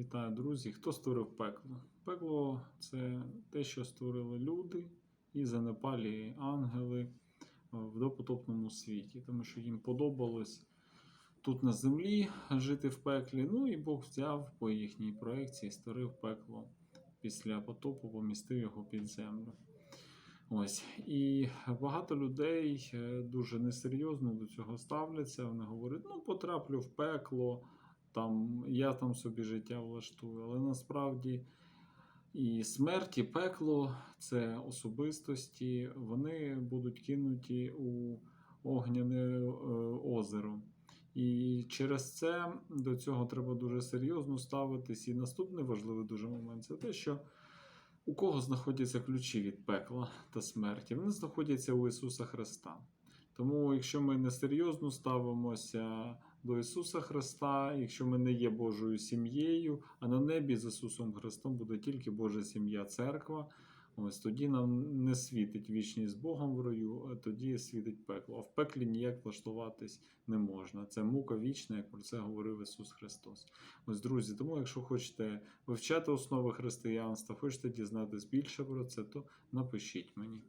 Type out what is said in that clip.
Вітаю, друзі! Хто створив пекло? Пекло це те, що створили люди і занепалі ангели в допотопному світі, тому що їм подобалось тут на землі жити в пеклі. Ну і Бог взяв по їхній проекції, створив пекло після потопу, помістив його під землю. Ось. І багато людей е, дуже несерйозно до цього ставляться. Вони говорять, ну потраплю в пекло, там, я там собі життя влаштую. Але насправді і смерть, і пекло це особистості, вони будуть кинуті у огняне е, озеро. І через це до цього треба дуже серйозно ставитись. І наступний важливий дуже момент це те, що у кого знаходяться ключі від пекла та смерті? Вони знаходяться у Ісуса Христа. Тому, якщо ми несерйозно ставимося до Ісуса Христа, якщо ми не є Божою сім'єю, а на небі з Ісусом Христом буде тільки Божа сім'я, церква. Ось тоді нам не світить вічність з Богом в раю, а тоді світить пекло. А в пеклі ніяк влаштуватись не можна. Це мука вічна, як про це говорив Ісус Христос. Ось, друзі, тому якщо хочете вивчати основи християнства, хочете дізнатись більше про це, то напишіть мені.